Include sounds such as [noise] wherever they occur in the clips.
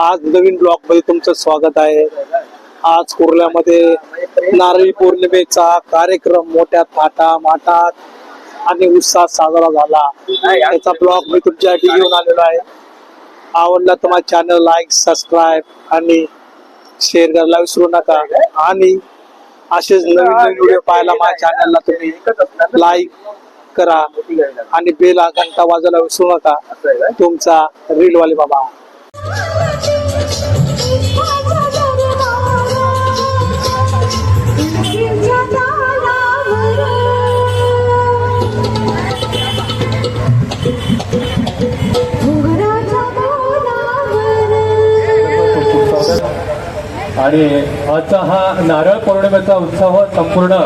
आज नवीन ब्लॉगमध्ये तुमचं स्वागत आहे. आज कुर्ल्यामध्ये नारळी पौर्णिमेचा कार्यक्रम मोठ्या थाटा माटात आणि उत्साहात साजरा झाला. याचा ब्लॉग मी तुमच्यासाठी घेऊन आलेलो आहे. आवडला तर माझ्या चॅनल लाईक सबस्क्राईब आणि शेअर करायला विसरू नका. आणि असेच नवीन नवीन व्हिडिओ पाहायला माझ्या चॅनलला तुम्ही लाईक करा आणि बेल घंटा वाजायला विसरू नका. तुमचा रील वाले बाबा. आणि आजचा हा नारळ पौर्णिमेचा उत्सव संपूर्ण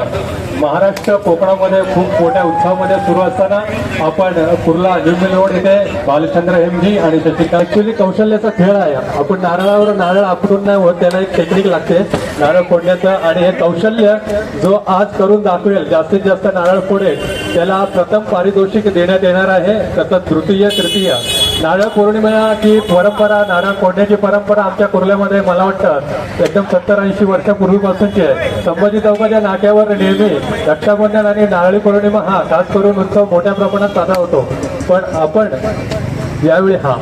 महाराष्ट्र कोकणामध्ये खूप मोठ्या उत्सवामध्ये सुरू असताना आपण कुर्ला जुम्मी रोड इथे बालचंद्र हेमजी आणि त्याची ऍक्च्युली कौशल्याचा खेळ आहे. आपण नारळावर नारळ आपटून नाही होत त्याला एक टेक्निक लागते. नारळ फोडण्याचं आणि हे कौशल्य जो आज करून दाखवेल जास्तीत जास्त नारळ फोडेल त्याला प्रथम पारितोषिक देण्यात येणार आहे. तसंच तृतीय तृतीय. नारळ पौर्णिमा ती परंपरा नारळ फोडण्याची परंपरा आमच्या कुर्ल्यामध्ये मला वाटतं एकदम सत्तर ऐंशी वर्षापूर्वीपासूनची आहे. संभाजी चौकाच्या नाक्यावर नेहमी रक्षाबंधन आणि नारळी पौर्णिमा हा खास करून उत्सव मोठ्या प्रमाणात साजरा होतो. पण आपण यावेळी हा.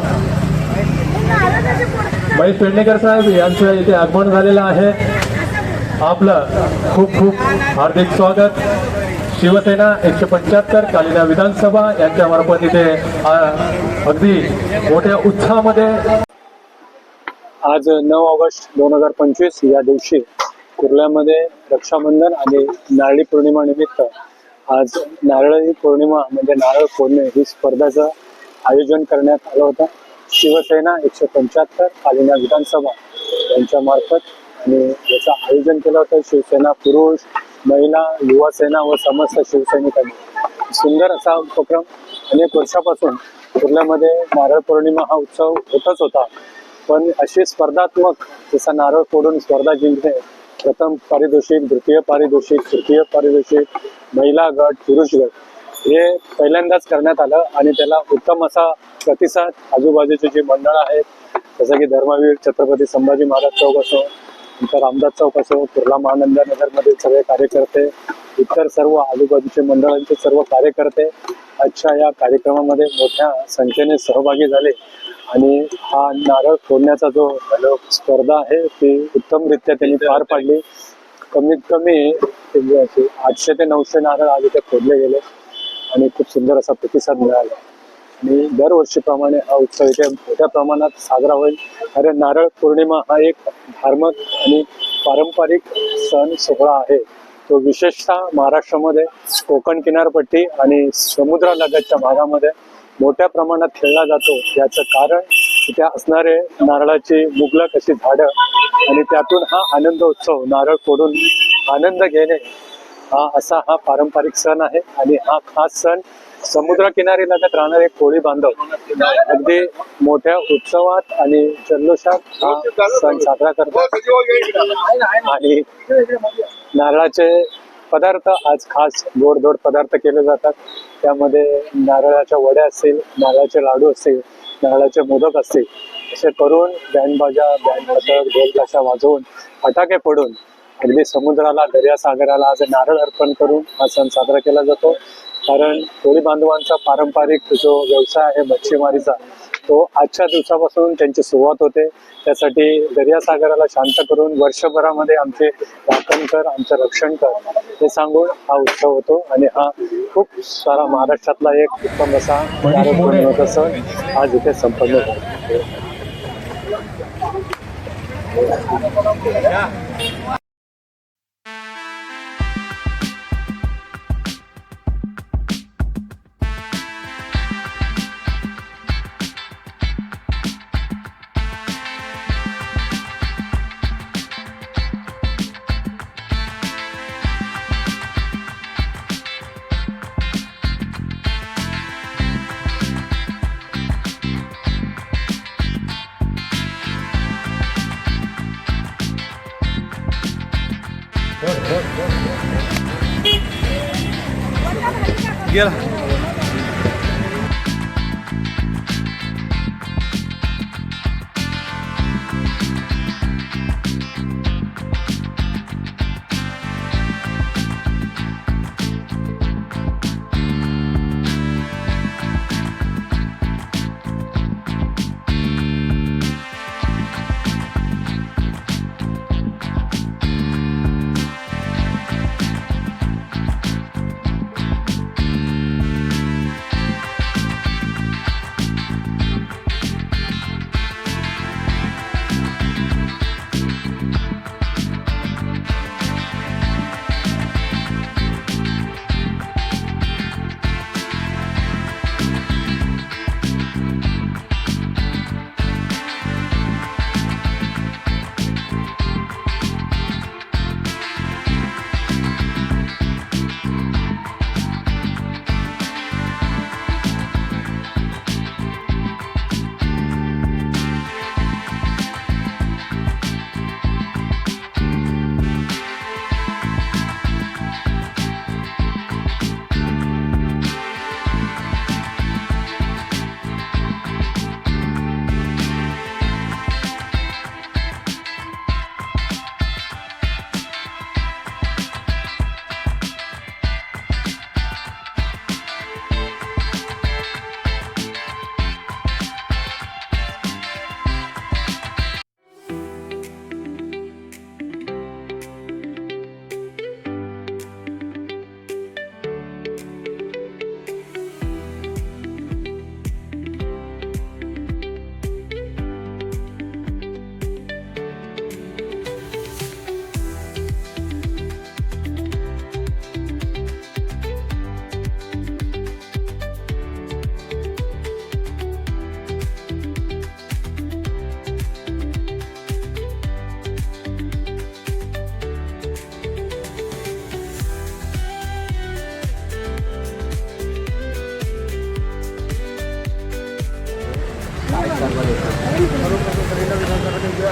महेश पेडणेकर साहेब यांचं इथे आगमन झालेलं आहे. आपलं खूप खूप हार्दिक स्वागत. शिवसेना एकशे पंच्याहत्तर कालिना विधानसभा यांच्या मार्फत इथे अगदी मोठ्या उत्साहामध्ये आज नऊ ऑगस्ट दोन हजार पंचवीस या दिवशी कुर्ल्यामध्ये रक्षाबंधन आणि नारळी पौर्णिमा निमित्त आज नारळी पौर्णिमा म्हणजे नारळ पौर्णिमे ही स्पर्धाचं आयोजन करण्यात आलं होतं. शिवसेना एकशे पंच्याहत्तर कालिना विधानसभा यांच्या मार्फत आणि याचं आयोजन केलं होतं. शिवसेना पुरुष महिला युवा सेना व समस्त शिवसैनिकांनी सुंदर असा उपक्रम अनेक वर्षापासून कुर्ल्यामध्ये नारळ पौर्णिमा हा उत्सव होतच होता. पण अशी स्पर्धात्मक जसा नारळ फोडून स्पर्धा जिंकणे प्रथम पारितोषिक द्वितीय पारितोषिक तृतीय पारितोषिक महिला गट पुरुष गट हे पहिल्यांदाच करण्यात आलं आणि त्याला उत्तम असा प्रतिसाद आजूबाजूचे जे मंडळ आहेत जसं की धर्मवीर छत्रपती संभाजी महाराज चौक असो इथं रामदास चौक असो कुर्ला महानंद नगरमधील सगळे कार्यकर्ते इतर सर्व आजूबाजूचे मंडळांचे सर्व कार्यकर्ते आजच्या या कार्यक्रमामध्ये मोठ्या संख्येने सहभागी झाले. आणि हा नारळ फोडण्याचा जो स्पर्धा आहे ती उत्तमरित्या त्यांनी पार पाडली. कमीत कमी आठशे ते नऊशे नारळ आज इथे फोडले गेले. आणि खूप सुंदर असा प्रतिसाद मिळाला. आणि दरवर्षीप्रमाणे हा उत्सव इथे मोठ्या प्रमाणात साजरा होईल. कारण नारळ पौर्णिमा हा एक धार्मिक आणि पारंपरिक सण सोहळा आहे. तो विशेषतः महाराष्ट्रामध्ये कोकण किनारपट्टी आणि समुद्रालगतच्या भागामध्ये मोठ्या प्रमाणात खेळला जातो. याचं कारण तिथे असणारे नारळाची मुबलक अशी झाडं आणि त्यातून हा आनंद उत्सव नारळ फोडून आनंद घेणे हा असा हा पारंपरिक सण आहे आणि हा खास सण समुद्रकिनारी लगत राहणारे कोळी बांधव अगदी मोठ्या उत्सवात आणि जल्लोषात हा सण साजरा करतात. आणि नारळाचे पदार्थ आज खास गोडधोड पदार्थ केले जातात. त्यामध्ये नारळाच्या वड्या असतील नारळाचे लाडू असतील नारळाचे मोदक असतील असे करून बँडबाजा बँड पथक ढोलताशा वाजवून फटाके फोडून अगदी समुद्राला दर्यासागराला आज नारळ अर्पण करून हा सण साजरा केला जातो. कारण कोळी बांधवांचा पारंपरिक जो व्यवसाय आहे मच्छीमारीचा तो आजच्या दिवसापासून त्यांची सुरुवात होते. त्यासाठी दर्यासागराला शांत करून वर्षभरामध्ये आमचे वाकण कर आमचं रक्षण कर हे सांगून हा उत्सव होतो. आणि हा खूप सारा महाराष्ट्रातला एक उत्तम असा सण आज इथे संपन्न होतो 跌了。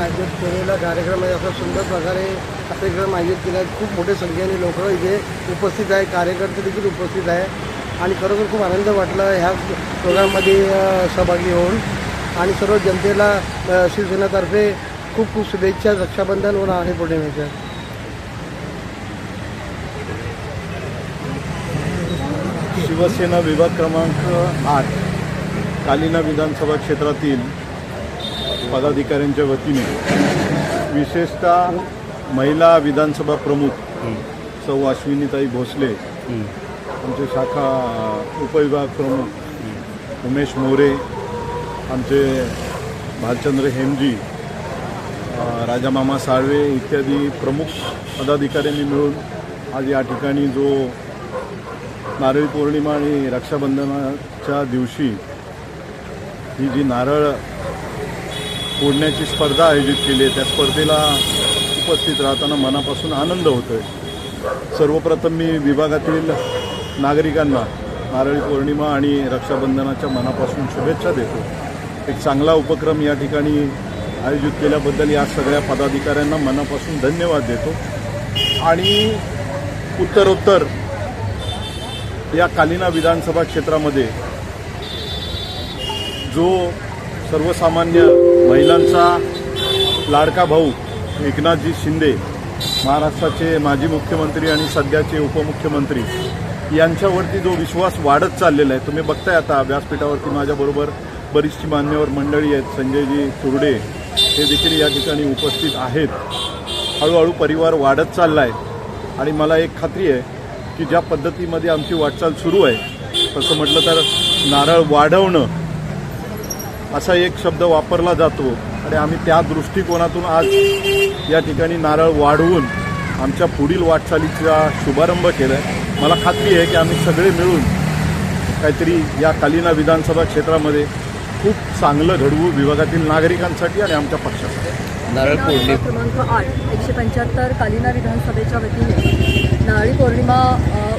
आयोजित केलेला कार्यक्रम आहे. असा सुंदर प्रकारे कार्यक्रम आयोजित केला आहे खूप मोठ्या संख्येने लोक इथे उपस्थित आहे कार्यकर्ते देखील उपस्थित आहे आणि खरोखर खूप आनंद वाटला ह्या प्रोग्राममध्ये सहभागी होऊन. आणि सर्व जनतेला अ, शिवसेनेतर्फे खूप खूप शुभेच्छा रक्षाबंधन व नारळी पौर्णिमेच्या शिवसेना विभाग क्रमांक आठ कालिना विधानसभा क्षेत्रातील पदाधिकाऱ्यांच्या वतीने विशेषतः महिला विधानसभा प्रमुख सौ अश्विनीताई भोसले आमचे शाखा उपविभाग प्रमुख उमेश मोरे आमचे भालचंद्र हेमजी राजामामा साळवे इत्यादी प्रमुख पदाधिकाऱ्यांनी मिळून आज या ठिकाणी जो नारळी पौर्णिमा आणि रक्षाबंधनाच्या दिवशी ही जी नारळ फोडण्याची स्पर्धा आयोजित केली आहे. त्या स्पर्धेला उपस्थित राहताना मनापासून आनंद होतो आहे सर्वप्रथम मी विभागातील नागरिकांना नारळी पौर्णिमा आणि रक्षाबंधनाच्या मनापासून शुभेच्छा देतो. एक चांगला उपक्रम या ठिकाणी आयोजित केल्याबद्दल या सगळ्या पदाधिकाऱ्यांना मनापासून धन्यवाद देतो. आणि उत्तरोत्तर या कालिना विधानसभा क्षेत्रामध्ये जो सर्वसामान्य महिलांचा लाडका भाऊ एकनाथजी शिंदे महाराष्ट्राचे माजी मुख्यमंत्री आणि सध्याचे उपमुख्यमंत्री यांच्यावरती जो विश्वास वाढत चाललेला आहे तुम्ही बघताय आता व्यासपीठावरती माझ्याबरोबर बरीचशी मान्यवर मंडळी आहेत संजयजी तुरडे हे देखील या ठिकाणी उपस्थित आहेत. हळूहळू परिवार वाढत चालला आहे आणि मला एक खात्री आहे की ज्या पद्धतीमध्ये आमची वाटचाल सुरू आहे तसं म्हटलं तर नारळ वाढवणं असा एक शब्द वापरला जातो. आणि आम्ही त्या दृष्टिकोनातून आज या ठिकाणी नारळ वाढवून आमच्या पुढील वाटचालीचा शुभारंभ केला आहे मला खात्री आहे की आम्ही सगळे मिळून काहीतरी या कालिना विधानसभा क्षेत्रामध्ये खूप चांगलं घडवू विभागातील नागरिकांसाठी आणि आमच्या पक्षासाठी. नारळ पौर्णिमा. क्रमांक आठ एकशे पंच्याहत्तर कालिना विधानसभेच्या वतीने नारळी पौर्णिमा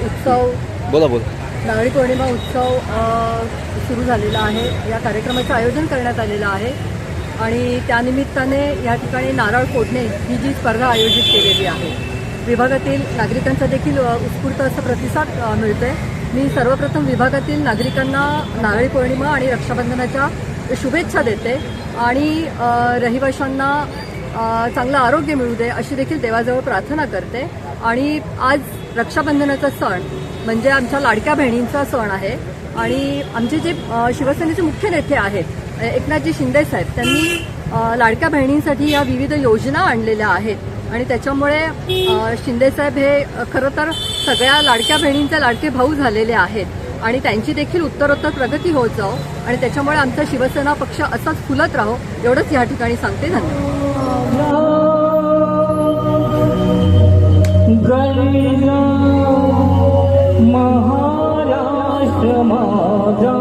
उत्सव बोला बोला. नारळी पौर्णिमा उत्सव सुरू झालेला आहे. या कार्यक्रमाचं आयोजन करण्यात आलेलं आहे. आणि त्यानिमित्ताने या ठिकाणी नारळ फोडणे ही जी स्पर्धा आयोजित केलेली आहे. विभागातील नागरिकांचा देखील उत्स्फूर्त असा प्रतिसाद अ, मिळतोय. मी सर्वप्रथम विभागातील नागरिकांना नारळी पौर्णिमा आणि रक्षाबंधनाच्या शुभेच्छा देते आणि रहिवाशांना चांगलं आरोग्य मिळू दे अशी देखील देवाजवळ प्रार्थना करते. आणि आज रक्षाबंधनाचा सण म्हणजे आमच्या लाडक्या बहिणींचा सण आहे. आणि आमचे जे शिवसेनेचे मुख्य नेते आहेत एकनाथजी शिंदे साहेब त्यांनी लाडक्या बहिणींसाठी या विविध योजना आणलेल्या आहेत. आणि त्याच्यामुळे शिंदे शिंदेसाहेब हे खरं तर सगळ्या लाडक्या बहिणींचे लाडके भाऊ झालेले आहेत. आणि त्यांची देखील उत्तरोत्तर प्रगती होत जाओ. आणि त्याच्यामुळे आमचा शिवसेना पक्ष असाच फुलत राहो एवढंच या ठिकाणी सांगते. धन्यवाद. महाराष्ट्र माझा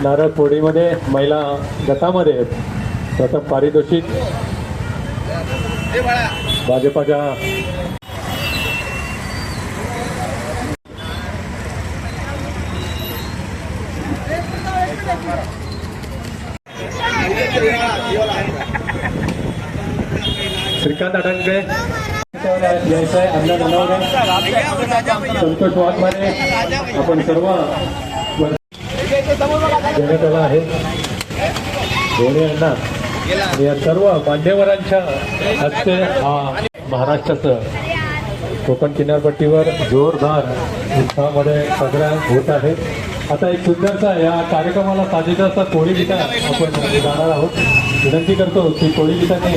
नारळ पोळीमध्ये महिला गटामध्ये प्रथम पारितोषिक भाजपाच्या श्रीकांत अडंगे व्यवसाय अन्न संतोष वाघमारे आपण सर्व देण्यात आला आहे. दोन्ही यांना या सर्व मान्यवरांच्या हस्ते हा महाराष्ट्राचं कोकण किनारपट्टीवर जोरदार उत्साहामध्ये साजरा होत आहे. आता एक सुंदरचा या कार्यक्रमाला साजेचा असा कोळी गीता आपण जाणार आहोत. विनंती करतो की कोळी गीताने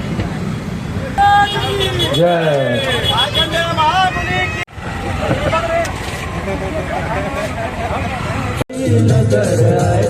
जय कोल्यांचा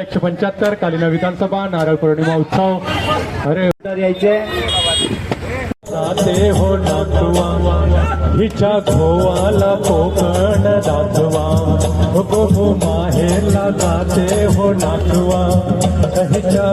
एकशे पंच्याहत्तर कालिना विधानसभा नारळ पौर्णिमा उत्सव. अरे यायचे. नाते हो नातवा हिच्या गोवाला कोकण दाखवा. गो माहेरला जाते हो नातवा हिच्या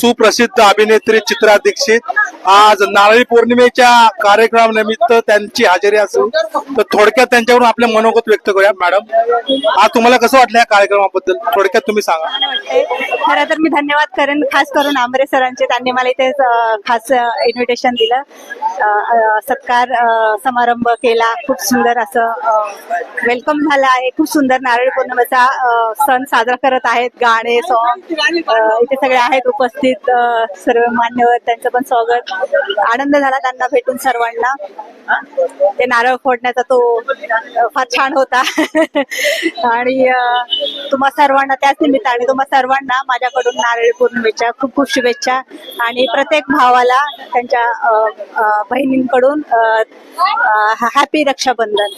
सुप्रसिद्ध अभिनेत्री चित्रा दीक्षित. आज नारळी पौर्णिमेच्या कार्यक्रमानिमित्त त्यांची हजेरी असून तर थोडक्यात त्यांच्याकडून आपले मनोगत व्यक्त करूया. मॅडम आज तुम्हाला कसं वाटलं या कार्यक्रमाबद्दल? थोडक्यात तुम्ही सांगा. खरं तर मी धन्यवाद करेन खास करून आंबरे सरांचे. त्यांनी मला इथे खास इन्व्हिटेशन दिलं. सत्कार समारंभ केला. खूप सुंदर असं वेलकम झालं आहे. खूप सुंदर नारळी पौर्णिमेचा सण साजरा करत आहेत. गाणे सॉंग इथे सगळे आहेत उपस्थित. उपस्थित सर्व मान्यवर त्यांचं पण स्वागत. आनंद झाला त्यांना भेटून सर्वांना. ते नारळ फोडण्याचा तो फार छान होता. [laughs] आणि तुम्हा सर्वांना त्याच निमित्ताने तुम्हा सर्वांना माझ्याकडून नारळी पौर्णिमेच्या खूप खूप शुभेच्छा. आणि प्रत्येक भावाला त्यांच्या बहिणींकडून हॅपी रक्षाबंधन.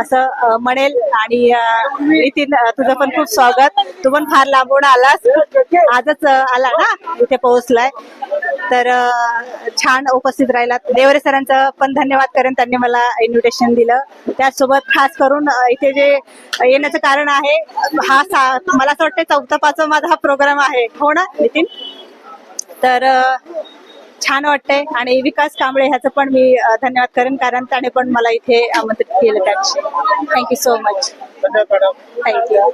असं म्हणेल. आणि नितीन तुझं पण खूप स्वागत. तू पण फार लांबून आलास. आजच आला ना? इथे पोहोचलाय. तर छान उपस्थित राहिला देवरे सरांचं पण धन्यवाद करेन त्यांनी मला इन्व्हिटेशन दिलं. त्याचसोबत खास करून इथे जे येण्याचं कारण आहे हा सा मला असं वाटतं चौथा पाचवा माझा हा प्रोग्राम आहे. हो ना नितीन? तर छान वाटतंय. आणि विकास कांबळे ह्याचं पण मी धन्यवाद करेन. कारण त्याने पण मला इथे आमंत्रित केलं त्याविषयी थँक्यू सो मच थँक्यू